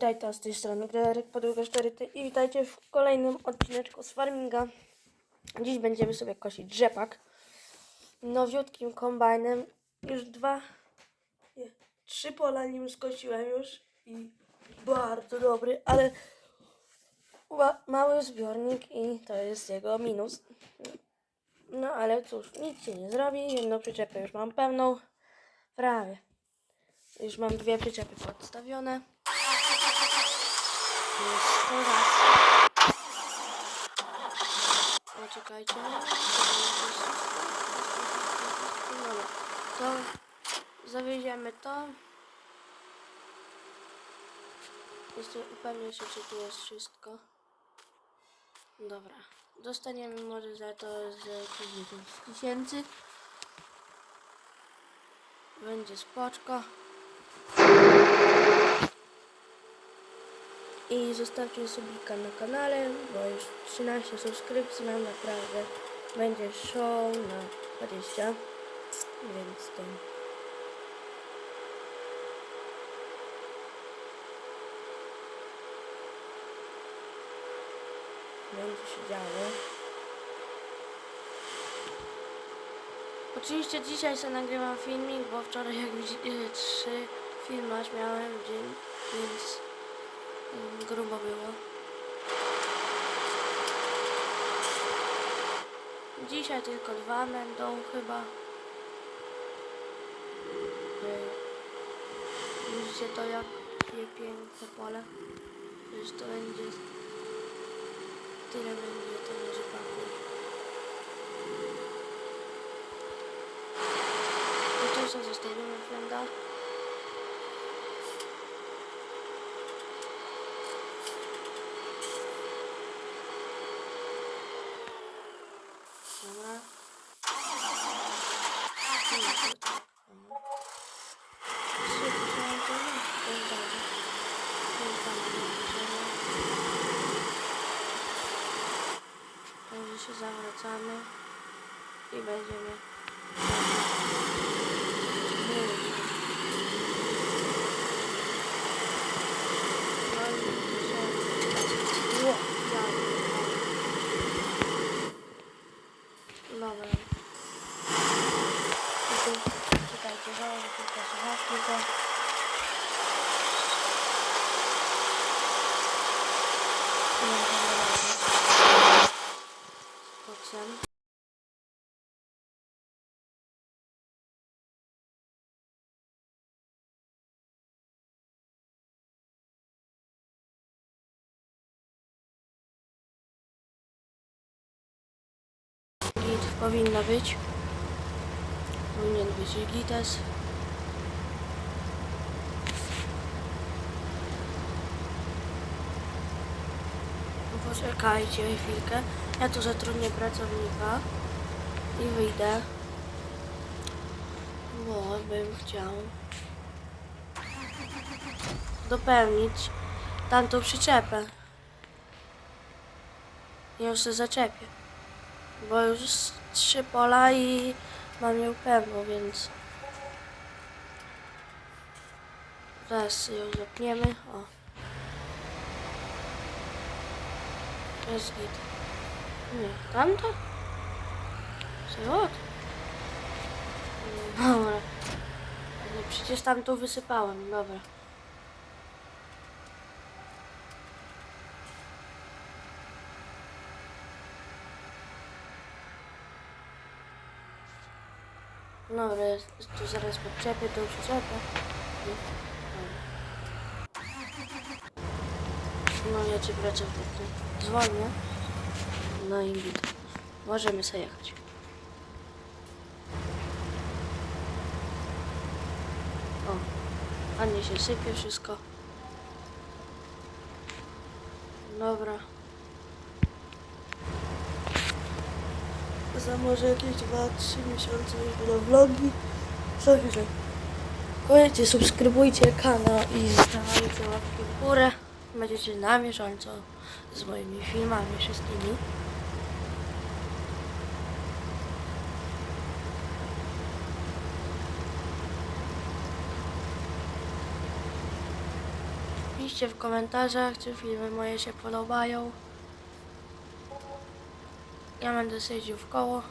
Witajcie z tej strony Grederek Podłoga 4 i witajcie w kolejnym odcineczku z Farminga. Dziś będziemy sobie kosić rzepak nowiutkim kombajnem. Już dwa, nie, trzy pola nim skosiłem już i bardzo dobry, ale ma, mały zbiornik i to jest jego minus. No ale cóż, nic się nie zrobi, jedną przyczepę już mam pełną, prawie. Już mam dwie przyczepy podstawione. Jest teraz. Poczekajcie. Dobra, to zawieziemy to. Jeszcze upewnię się, czy tu jest wszystko. Dobra. Dostaniemy może za to z jakieś 10 tysięcy. Będzie spoczko. I zostawcie subika na kanale, bo już 13 subskrypcji mam naprawdę. Będzie show na 20. Więc to. Będzie się działo. Oczywiście dzisiaj sobie nagrywam filmik, bo wczoraj jak widzicie trzy miałem w dzień, więc grubo było. Dzisiaj tylko dwa będą chyba. Widzicie to jak piękne pole. Przecież to będzie tyle będzie tego rzepaku. I tu sobie zostawimy frenda. Dobra. Nie, to tak. Dobra. Trzy tysiące, no, to jest dobrze. To jest tam zbliżenie. Także się zawracamy i będziemy. No i się... Ło, ja Dobra. I tu, czekajcie, założę tylko słuchawki, to... Nie wiem, Koksem. Git powinno być. Powinien być gites. No Poczekajcie chwilkę. Ja tu zatrudnię pracownika i wyjdę. Bo bym chciał dopełnić tamtą przyczepę. I ją sobie zaczepię. Bo już trzy pola i mam ją pełną, więc zaraz ją zapniemy. O. Jest. Nie, tamto? Złot? Dobra. Ale przecież tamtą wysypałem, dobra. Dobra, tu zaraz podczepię tą przyczepę. No ja cię pracowniku zwolnię. No i git. Możemy sobie jechać. O, ładnie się sypie wszystko. Dobra. Za może jakieś 2-3 miesiące już będą vlogi. Także koniecznie subskrybujcie kanał i zostawiajcie łapki w górę. Będziecie na bieżąco z moimi filmami wszystkimi. Piszcie w komentarzach, czy filmy moje się podobają. Ja będę siedział w koło.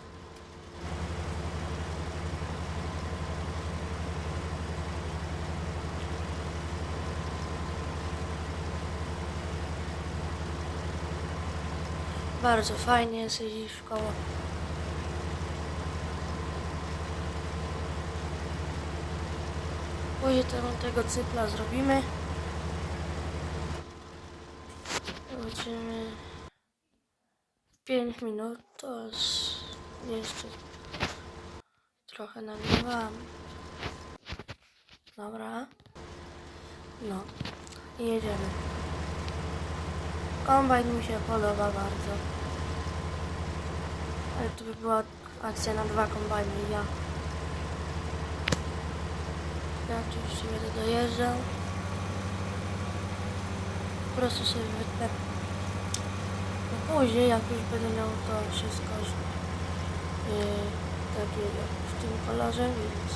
Bardzo fajnie jest w koło. Później tego, cykla zrobimy. Zobaczymy. 5 minut to jeszcze trochę nagrywam. Dobra. No. Jedziemy. Kombajn mi się podoba bardzo. Ale to by była akcja na dwa kombajny ja. Ja oczywiście będę dojeżdżał. Po prostu sobie wytnę. No później, jak już będę miał to wszystko yy, takie w tym kolorze, więc...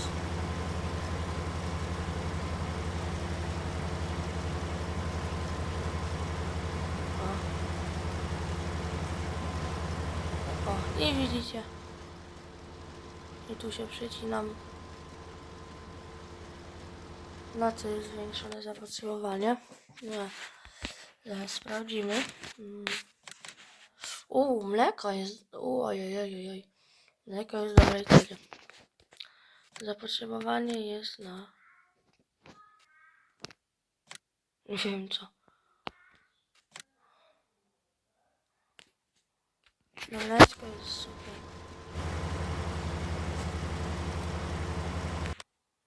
O. O, i widzicie. I tu się przycinam. Na co jest zwiększone zapotrzebowanie? Nie. Zaraz sprawdzimy. Mm. U, mleko jest. U, ojej, ojej, ojej. Mleko jest dobrej cenie. Zapotrzebowanie jest na. Nie wiem co. No mleczko jest super.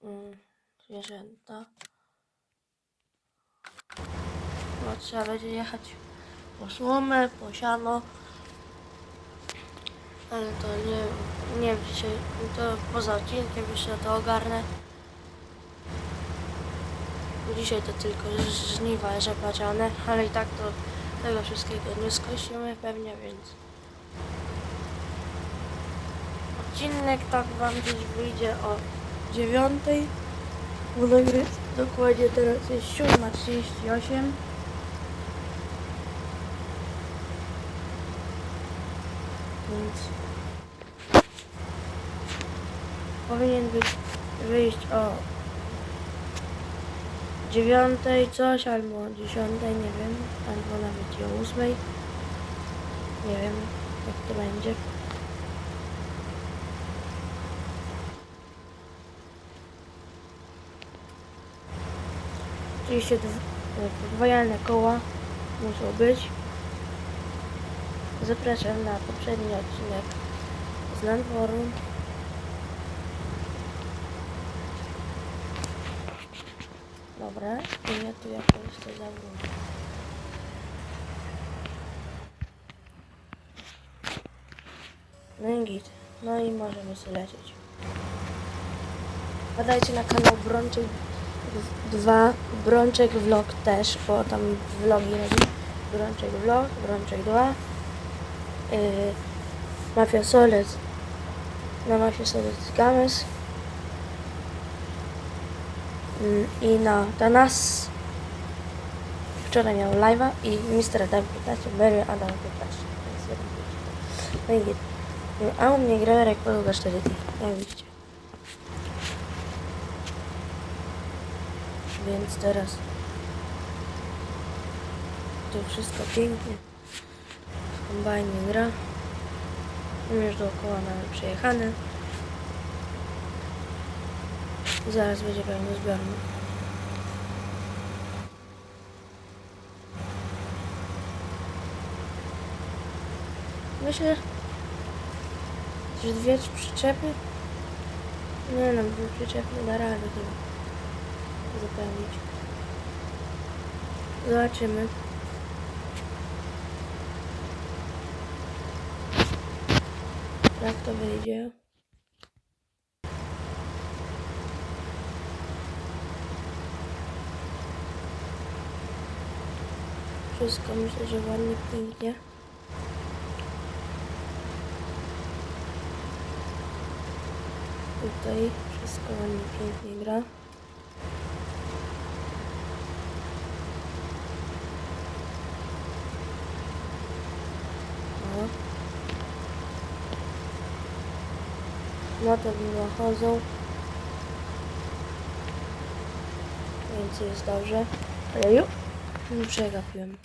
Mm, zwierzęta. No trzeba będzie jechać po słomę, po siano. Ale to nie, nie wiem dzisiaj, to poza odcinkiem jeszcze to ogarnę. Dzisiaj to tylko żniwa rzepaciane, ale i tak to tego wszystkiego nie skosimy pewnie, więc odcinek tak wam gdzieś wyjdzie o dziewiątej. Bo dokładnie teraz jest 7.38. Więc powinien być wyjść o dziewiątej coś, albo dziesiątej, nie wiem, albo nawet i o ósmej. Nie wiem, jak to będzie. Oczywiście dw- e, koła muszą być. Zapraszam na poprzedni odcinek z nadworu. Dobra, i ja tu jakoś to zawrócę. No i git. No i możemy sobie lecieć. Badajcie na kanał Brączek 2, Brączek Vlog też, bo tam vlogi robi. Brączek Vlog, Brączek 2. Yy, Mafia Solec na Mafia Solec Games Mm, i na Danas wczoraj miał live'a i Mr. Adam 15, Mary Adam 15 więc jeden pięć. no i git. a u mnie grawerek podługa 4 dni jak widzicie więc teraz to wszystko pięknie w kombajnie gra już dookoła mamy przejechane. I zaraz będzie pełny zbiornik myślę że dwie przyczepy? Nie no dwie przyczepy da radę chyba zapełnić. Zobaczymy jak to wyjdzie. Wszystko myślę, że ładnie, pięknie. Tutaj wszystko ładnie, pięknie gra. No to mimo chodzą. Więc jest dobrze. Ale już nie przegapiłem.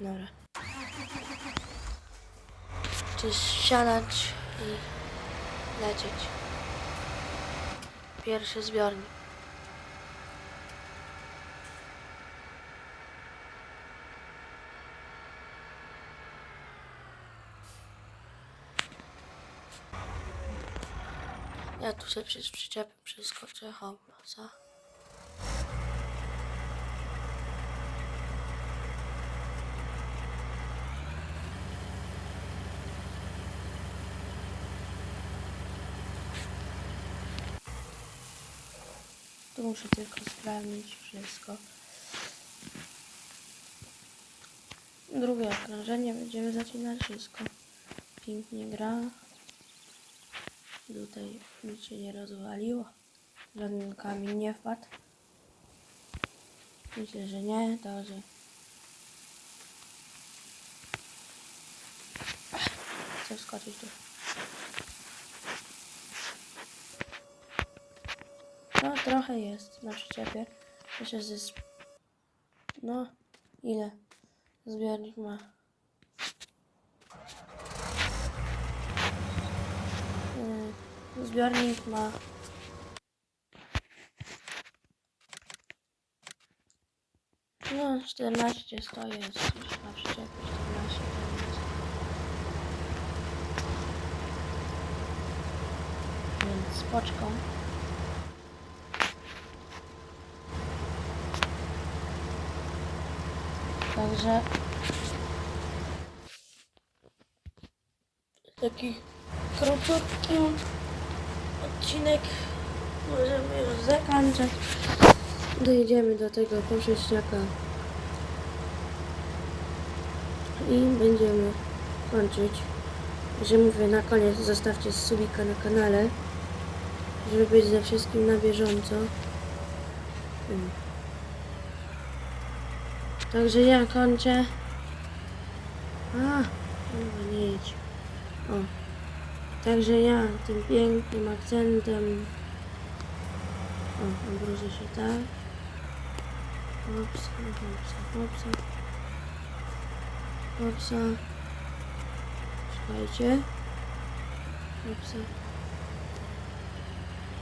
Dobra. Czy siadać i lecieć. Pierwszy zbiornik. Ja tu sobie przez przyczepę przeskoczę, hopa, Tu muszę tylko sprawdzić wszystko. Drugie okrążenie, będziemy zaczynać wszystko. Pięknie gra. Tutaj nic się nie rozwaliło. Żaden kamień nie wpadł. Myślę, że nie, także. Chcę wskoczyć tu. No, trochę jest na przyczepie. Myślę, że jest... No, ile zbiornik ma? Yy, Zbiornik ma... No, 14 to już na przyczepie, 14 to jest. Więc spoczką. Także taki króciutki odcinek możemy już zakończyć. Dojedziemy do tego poprzeczniaka i będziemy kończyć. Że mówię na koniec zostawcie subika na kanale, żeby być ze wszystkim na bieżąco. Mm. Także ja kończę. A, nie. O. Także ja tym pięknym akcentem. O, obrócę się tak. Hopsa, hopsa, hopsa. Hopsa. Czekajcie. Hopsa.